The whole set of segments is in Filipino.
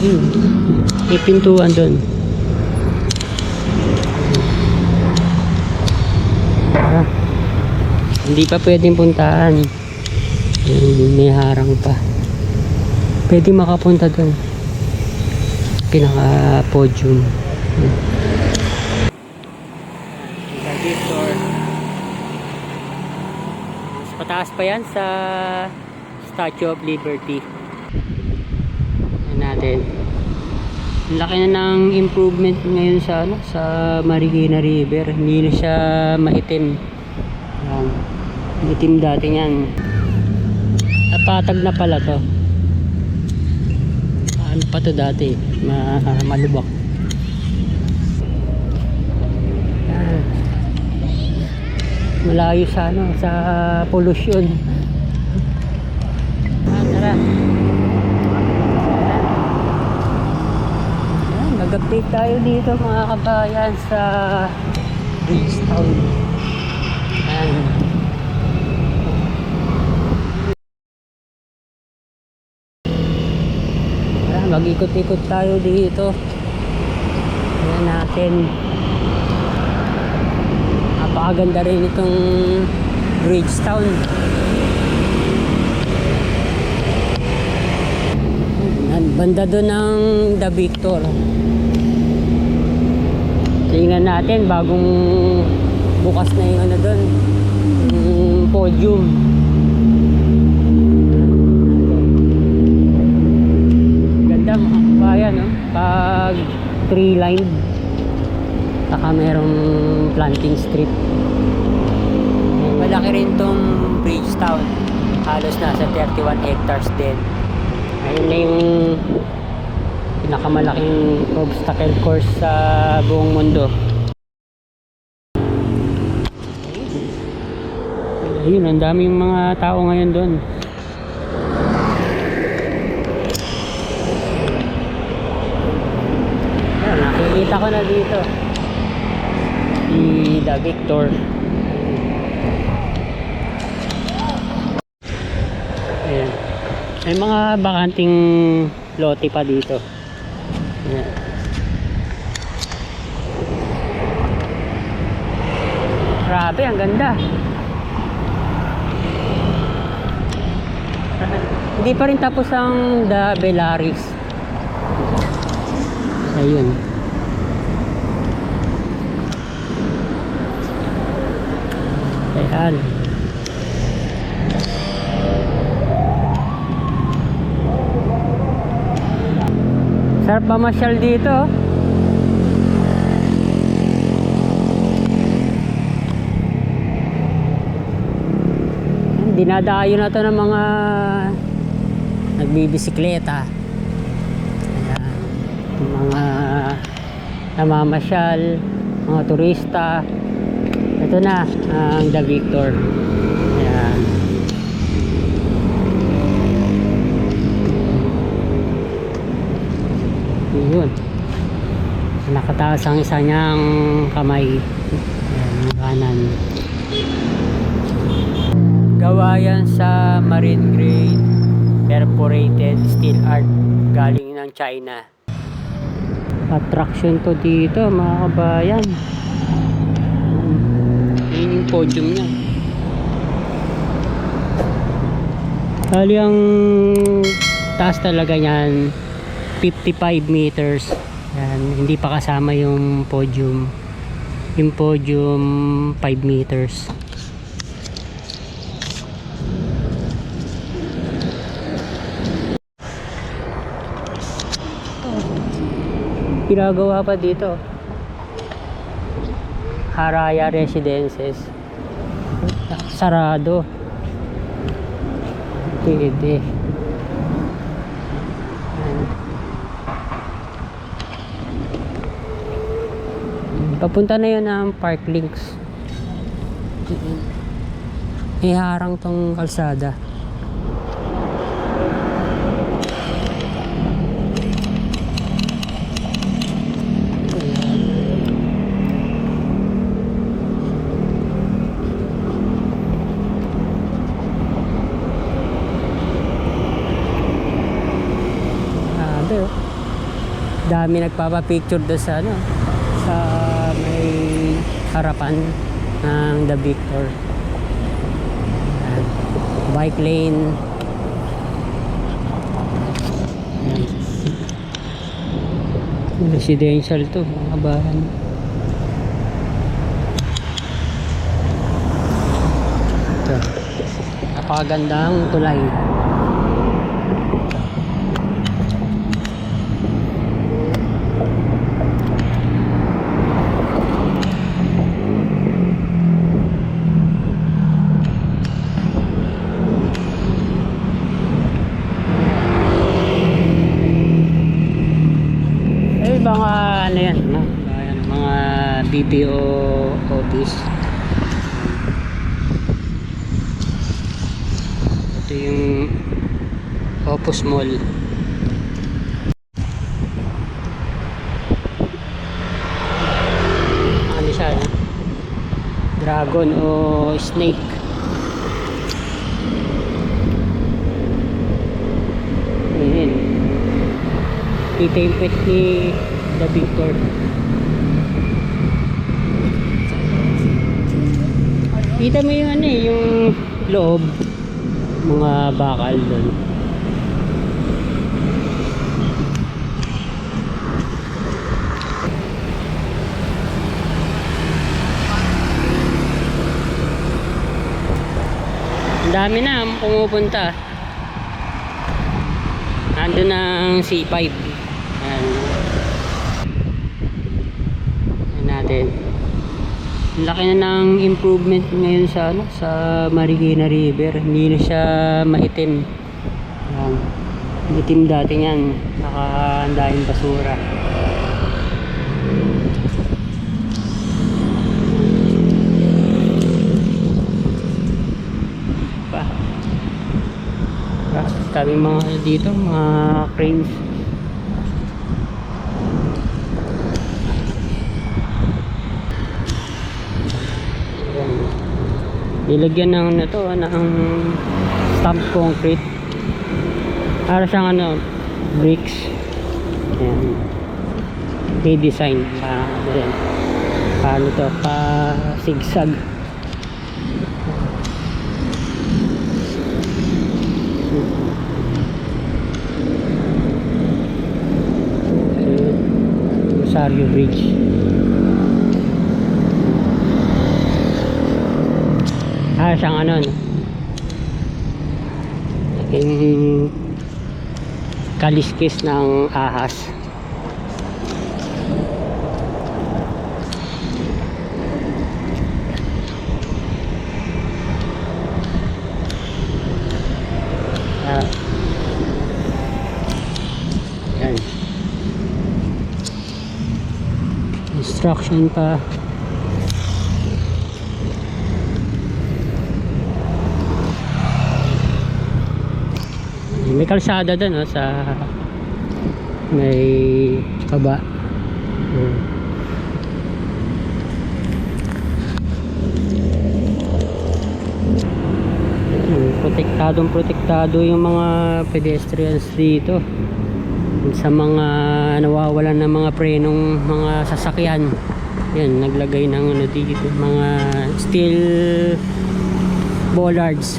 Yun. May pintuan doon. Ah, hindi pa pwedeng puntahan. Yun, May harang pa. Pwede makapunta doon. Pinaka podium. Victor. Mas pataas pa yan sa Statue of Liberty. Natin. Laki na ng improvement ngayon sa ano sa Marikina River. Hindi na siya maitim. Yan. Maitim dati yan. Napatag na pala to. Ano pa to dati? Ma malubak. Yan. Malayo sa ano sa pollution. Ah, tara. Nag-update tayo dito mga kabayan sa Bridgetown. Ayan. Ayan, mag-ikot-ikot tayo dito. Ayan natin. Napakaganda rin itong Bridgetown. Yan, banda doon ng The Victor. Tingnan natin bagong bukas na yung ano doon. Yung podium. Ganda mga kabayan, no? Pag tree lined. Saka merong planting strip. Malaki rin tong Bridgetown. Halos nasa 31 hectares din. Ayun na yung pinakamalaking obstacle course sa buong mundo. Ayun, ang daming mga tao ngayon doon. Nakikita ko na dito. Si The Victor. Ayan. May mga bakanting lote pa dito. Ayan. Grabe, ang ganda. Hindi pa rin tapos ang The Bellaris. Ayun. Ayan. Sarap mamasyal dito. oh. Dinadayo na to ng mga nagbibisikleta. Mga namamasyal, mga turista. Ito na ang The Victor. Ayan. Yun. Nakataas ang isa niyang kamay. Ayan, kanan. Gawa yan sa marine grade perforated steel art galing ng China. Attraction to dito mga kabayan. Yun yung podium niya. Bali ang taas talaga niyan 55 meters. Yan, hindi pa kasama yung podium. Yung podium 5 meters. Pinagawa pa dito. Haraya Residences. Sarado. Pwede. Papunta na yun ang Park Links. Iharang tong kalsada. Grabe oh. dami nagpapapicture doon sa ano sa may harapan ng The Victor. Ayan. bike lane. Ayan. residential to mga bahan ito. Napakagandang tulay. Eh, mga ano yan, no? Ayan, mga BPO office. Ito yung Opus Mall. Ano siya, no? Dragon o snake. Ayan. Yung pet ni The Victor. Kita mo yung ano eh, yung loob. Mga bakal doon. Dami na pumupunta. Nandun ang C5. Ayan. Ayan natin. Laki na ng improvement ngayon sa ano sa Marikina River. Hindi na siya maitim. Ayan. Itim dati niyan. Nakahandahing basura. Pa. Kami mga dito, mga cranes. Ayan. Nilagyan ng ano to, ng stamp concrete. Para siyang ano, bricks. Ayan. May design. Pa, ano rin. Paano to? Pa zigzag. Rosario Bridge. Ah, siyang ano, no? Yung kaliskis ng ahas. Ah. Yan. Instruction pa. May kalsada doon oh, sa may baba. Hmm. Hmm, Protektadong protektado yung mga pedestrians dito sa mga nawawalan ng mga prenong mga sasakyan yan naglagay ng ano dito mga steel bollards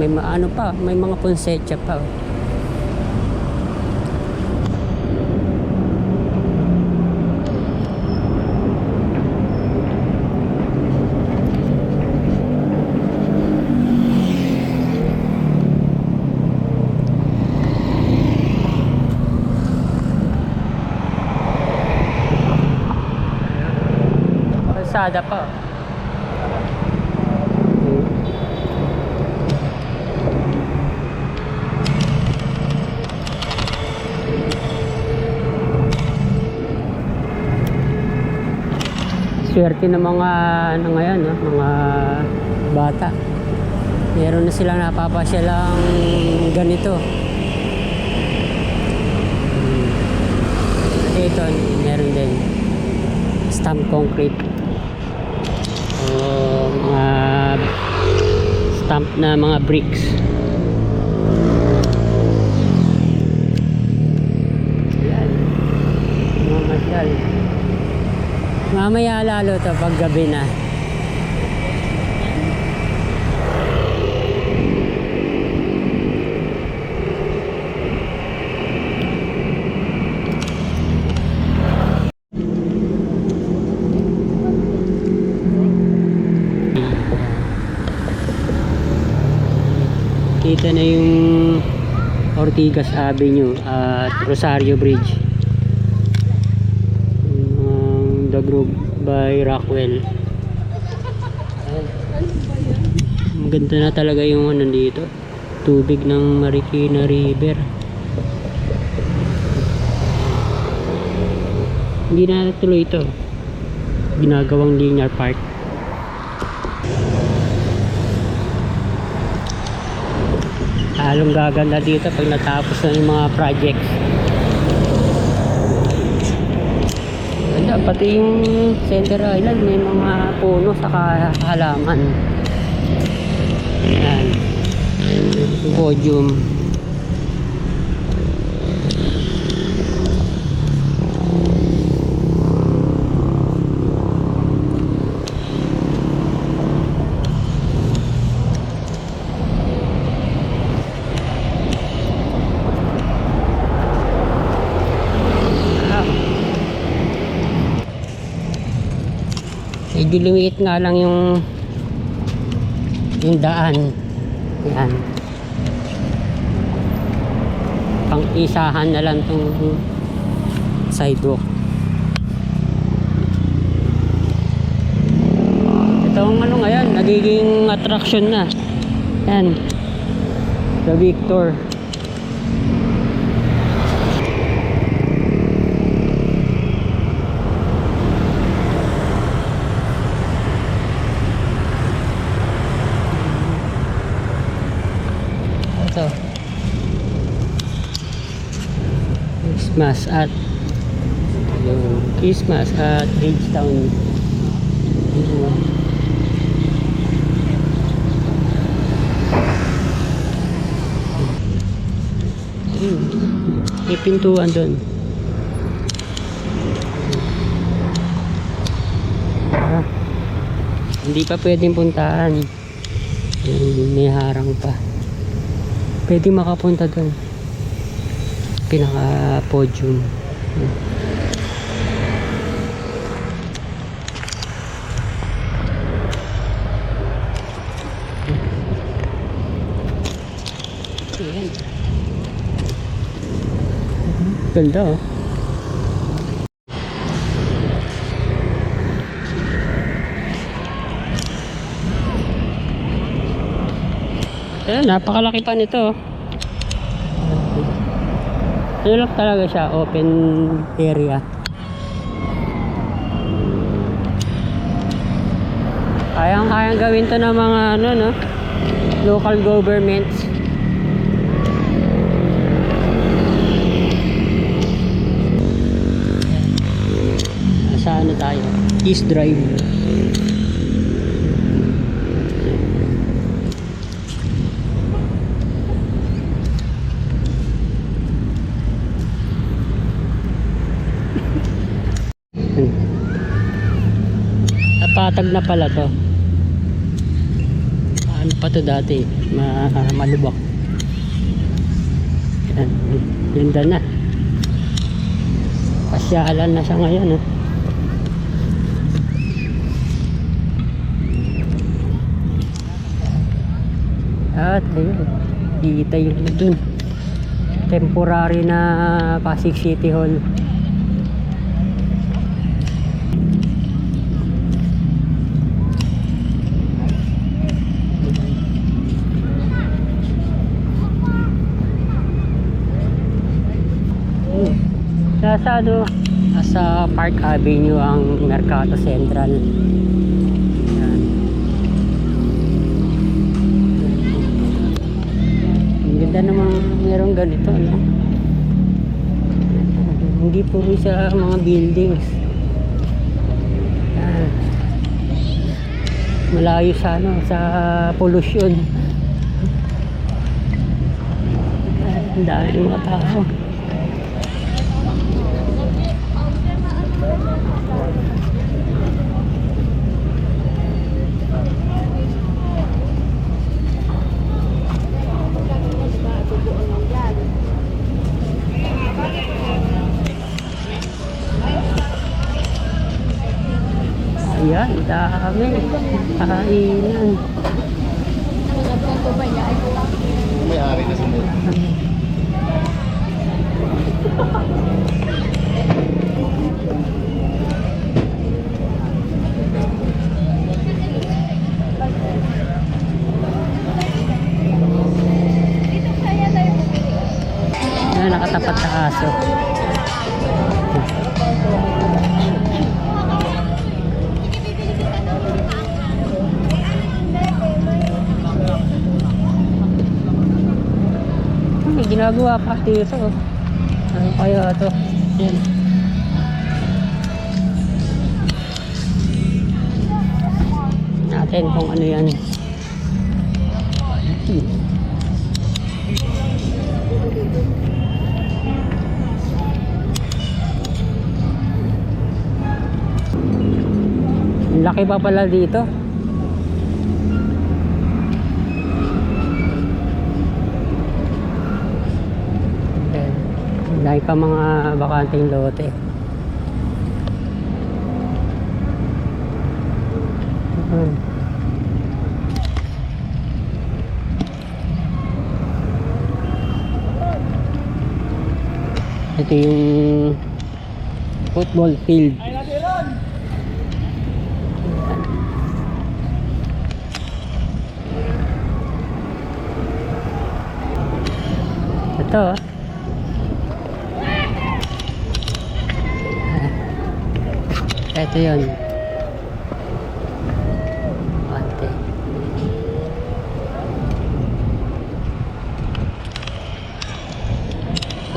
may ma- ano pa, may mga ponsetya pa. Kalsada pa. swerte ng mga ano ngayon, no? mga bata. Meron na silang napapasyalang ganito. Hmm. Ito, meron din. Stamp concrete. O, mga stamp na mga bricks. Mamaya lalo to pag gabi na. Kita na yung Ortigas Avenue at Rosario Bridge The Grove by Rockwell. Maganda na talaga yung ano dito. Tubig ng Marikina River. Hindi na tuloy ito. Ginagawang linear park. Halong gaganda dito pag natapos na yung mga projects ganda pati yung center island may mga puno sa halaman. Yan podium Medyo lumiit nga lang yung yung daan. Yan. Pang isahan na lang tong sidewalk. Itong ano ngayon, nagiging attraction na. Yan. The Victor. Ito. Christmas at yung Christmas at Bridgetown. Ayun. May pintuan doon. Ah, hindi pa pwedeng puntahan. Ayun, May harang pa pwede makapunta doon pinaka podium Ayan. ganda oh Ayan, napakalaki pa nito. Ano lang talaga siya, open area. Kayang-kayang gawin to ng mga ano, no? Local governments. Nasa ano tayo? East Drive. Napatag na pala to. Ano pa to dati? Ma malubak. Yan. Ganda na. Pasyalan na siya ngayon. Eh. At ayun. Kita ano dun. Temporary na Pasig City Hall. Nasa ano, nasa Park Avenue ang Mercato Central. Yan. Ang ganda namang merong ganito, no? Hindi puro sa mga buildings. malayo sa ano, sa pollution. Ang dami mga tao. Ayan, dami. Kainan. Dito. oh. Ano kaya ito? Yan. Natin kung ano yan. Hmm. Laki pa pala dito. Ayan. Ang Dahil pa mga bakanting lote. Ayan. Ito yung football field. Ito. oh. Ito yun. Ante.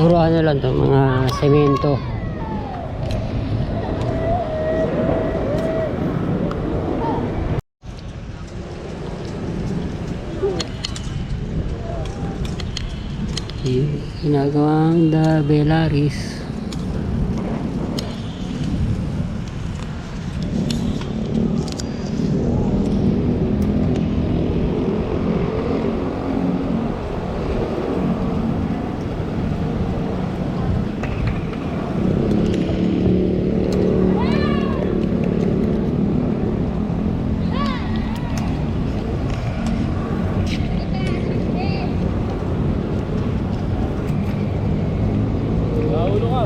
Puro ano lang to, mga semento. Ginagawang the Bellaris. Naulo ka.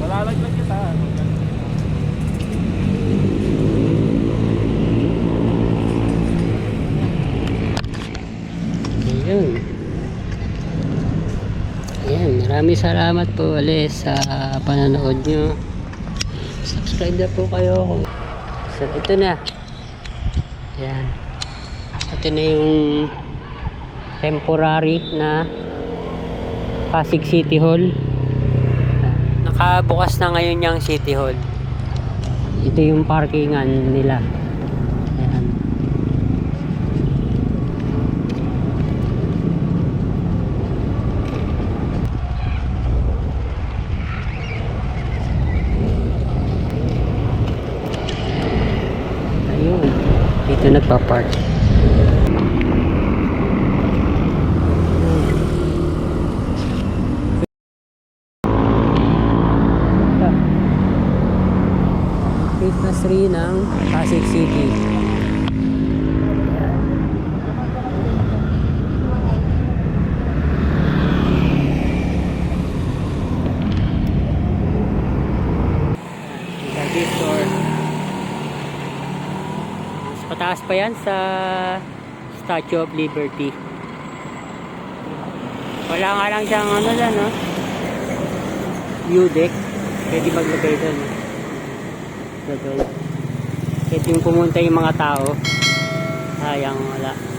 Malalaglag kita. Ayun. Ayan, salamat po ulit sa panonood nyo. Subscribe na po kayo. So, ito na. Ayan. Ito na yung temporary na Pasig City Hall. Nakabukas na ngayon yung City Hall. Ito yung parkingan nila. Ayan. Ayun. Nagpa-park. Christmas tree ng Pasig City. Lagi store. Pataas pa yan sa Statue of Liberty. Wala nga lang siyang ano dyan, no? View deck. Pwede maglagay doon. Gagawin. Pwede yung pumunta yung mga tao. Sayang wala.